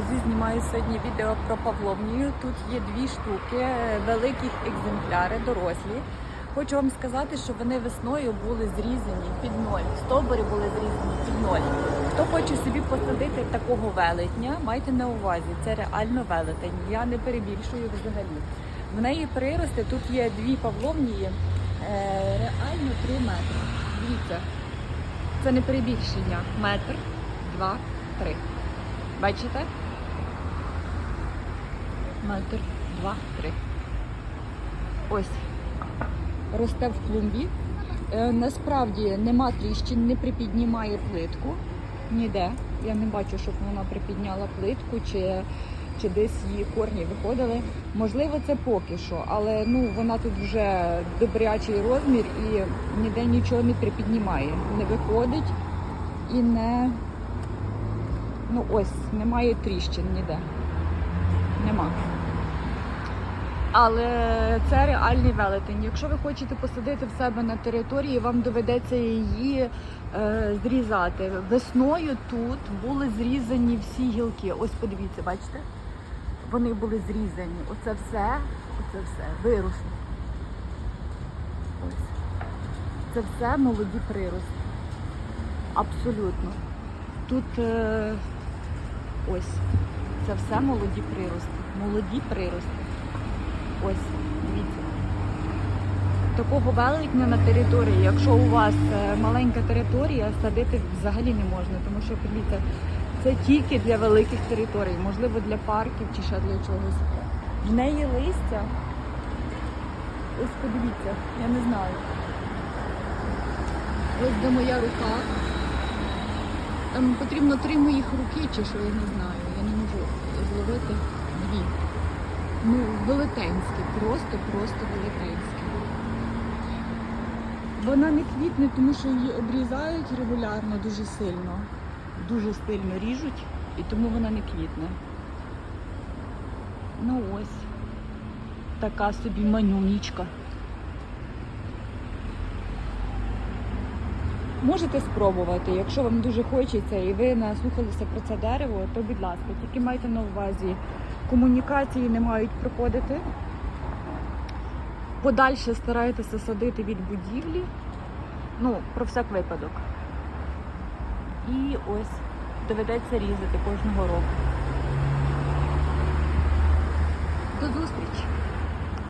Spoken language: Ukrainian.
друзі, знімаю сьогодні відео про павловнію. Тут є дві штуки, е, великих екземпляри, дорослі. Хочу вам сказати, що вони весною були зрізані під ноль. Стовбури були зрізані під ноль. Хто хоче собі посадити такого велетня, майте на увазі, це реально велетень. Я не перебільшую взагалі. В неї прирости, тут є дві павловнії, е, реально 3 метри. Дивіться, це не перебільшення. Метр, два, три. Бачите? Метр, два, три. Ось. Росте в клумбі. Е, насправді нема тріщин, не припіднімає плитку. Ніде. Я не бачу, щоб вона припідняла плитку чи, чи десь її корні виходили. Можливо, це поки що, але ну, вона тут вже добрячий розмір і ніде нічого не припіднімає. Не виходить і не. Ну ось, немає тріщин ніде. Нема. Але це реальний велетень. Якщо ви хочете посадити в себе на території, вам доведеться її е, зрізати. Весною тут були зрізані всі гілки. Ось подивіться, бачите? Вони були зрізані. Оце все, оце все виросло. Ось. Це все молоді прирости. Абсолютно. Тут е, ось. Це все молоді прирости. Молоді прирости. Ось, дивіться. Такого велетня на території, якщо у вас е, маленька територія, садити взагалі не можна, тому що подивіться, це тільки для великих територій, можливо, для парків чи ще для чогось. В неї листя. Ось подивіться, я не знаю. Ось де моя рука. Там потрібно три моїх руки, чи що я не знаю. Я не можу зловити. Ну, велетенське, просто, просто велетенське. Вона не квітне, тому що її обрізають регулярно дуже сильно. Дуже сильно ріжуть, і тому вона не квітне. Ну ось. Така собі манюнічка. Можете спробувати, якщо вам дуже хочеться і ви наслухалися про це дерево, то будь ласка, тільки майте на увазі, комунікації не мають проходити. Подальше старайтеся садити від будівлі. Ну, про всяк випадок. І ось доведеться різати кожного року. До зустрічі!